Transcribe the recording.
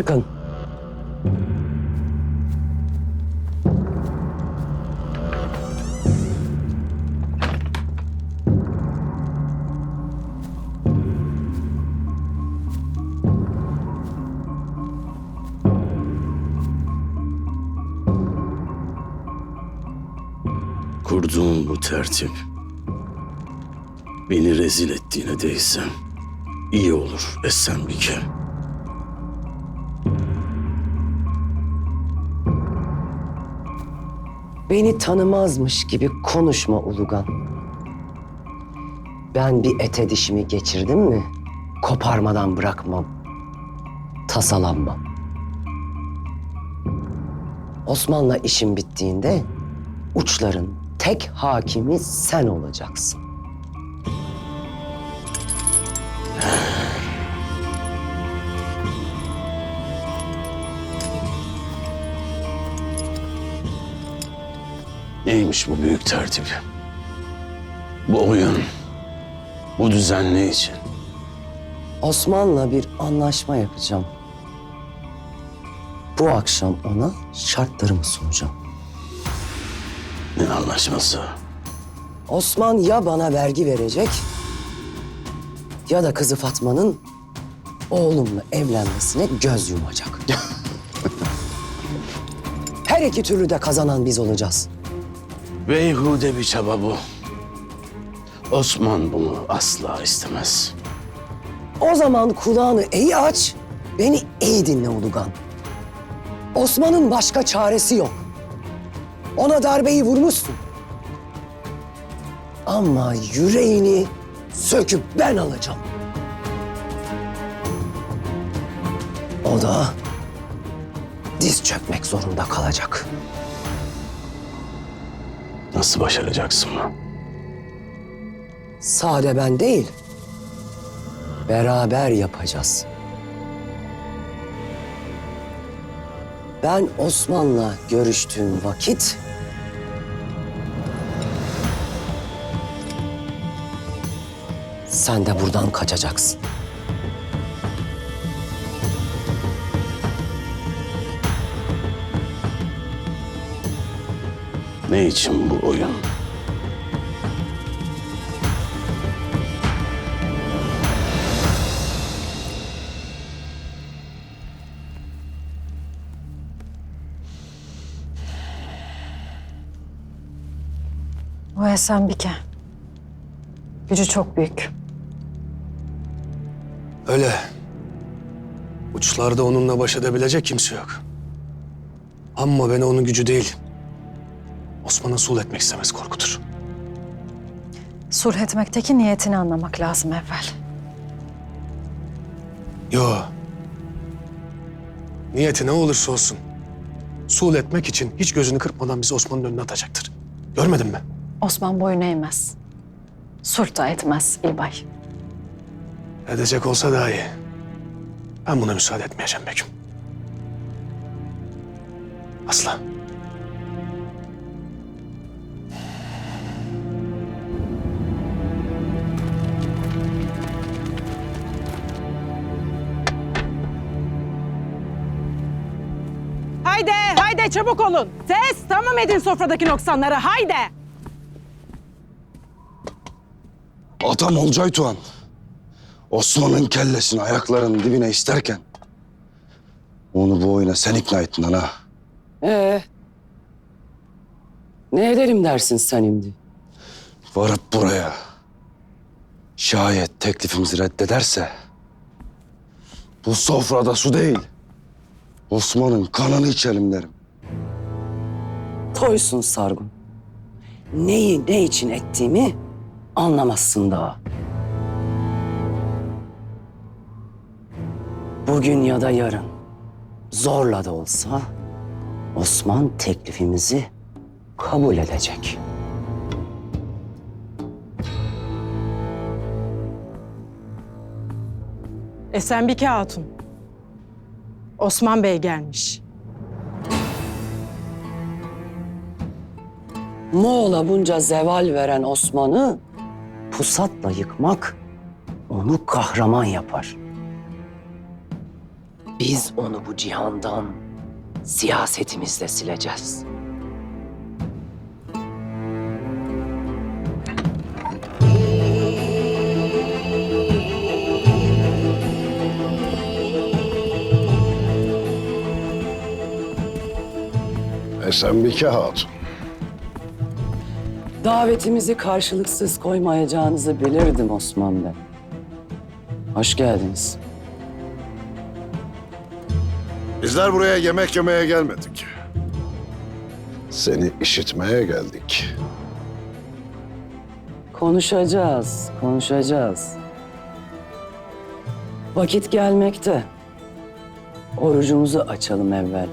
Çıkın. Kurduğun bu tertip beni rezil ettiğine değsem iyi olur Essenbike. Beni tanımazmış gibi konuşma Ulugan. Ben bir ete dişimi geçirdim mi koparmadan bırakmam. Tasalanmam. Osman'la işim bittiğinde uçların tek hakimi sen olacaksın. Neymiş bu büyük tertip? Bu oyun, bu düzen ne için? Osman'la bir anlaşma yapacağım. Bu akşam ona şartlarımı sunacağım. Ne anlaşması? Osman ya bana vergi verecek ya da kızı Fatma'nın oğlumla evlenmesine göz yumacak. Her iki türlü de kazanan biz olacağız. Beyhude bir çaba bu. Osman bunu asla istemez. O zaman kulağını iyi aç, beni iyi dinle Ulugan. Osman'ın başka çaresi yok. Ona darbeyi vurmuşsun. Ama yüreğini söküp ben alacağım. O da diz çökmek zorunda kalacak. Nasıl başaracaksın bunu? Sade ben değil, beraber yapacağız. Ben Osman'la görüştüğüm vakit sen de buradan kaçacaksın. Ne için bu oyun? O Esenbike. Gücü çok büyük. Öyle. Uçlarda onunla baş edebilecek kimse yok. Ama beni onun gücü değil. Osman'ı sul etmek istemez korkutur. Sulh etmekteki niyetini anlamak lazım evvel. Yo. Niyeti ne olursa olsun. Sul etmek için hiç gözünü kırpmadan bizi Osman'ın önüne atacaktır. Görmedin mi? Osman boyun eğmez. Sulh da etmez İlbay. Edecek olsa daha iyi. Ben buna müsaade etmeyeceğim Begüm. Asla. Haydi çabuk olun. Ses, tamam edin sofradaki noksanları, haydi. Atam Olcay Tuğan. Osman'ın kellesini ayaklarının dibine isterken... ...onu bu oyuna sen ikna ettin ana. Ee, ne edelim dersin sen şimdi? Varıp buraya... ...şayet teklifimizi reddederse... ...bu sofrada su değil... ...Osman'ın kanını içelim derim. Toysun Sargun. Neyi ne için ettiğimi anlamazsın daha. Bugün ya da yarın zorla da olsa Osman teklifimizi kabul edecek. Esenbike Hatun. Osman Bey gelmiş. Moğol'a bunca zeval veren Osman'ı pusatla yıkmak onu kahraman yapar. Biz onu bu cihandan siyasetimizle sileceğiz. Esenbike Hatun. Davetimizi karşılıksız koymayacağınızı bilirdim Osman Bey. Hoş geldiniz. Bizler buraya yemek yemeye gelmedik. Seni işitmeye geldik. Konuşacağız, konuşacağız. Vakit gelmekte. Orucumuzu açalım evvel.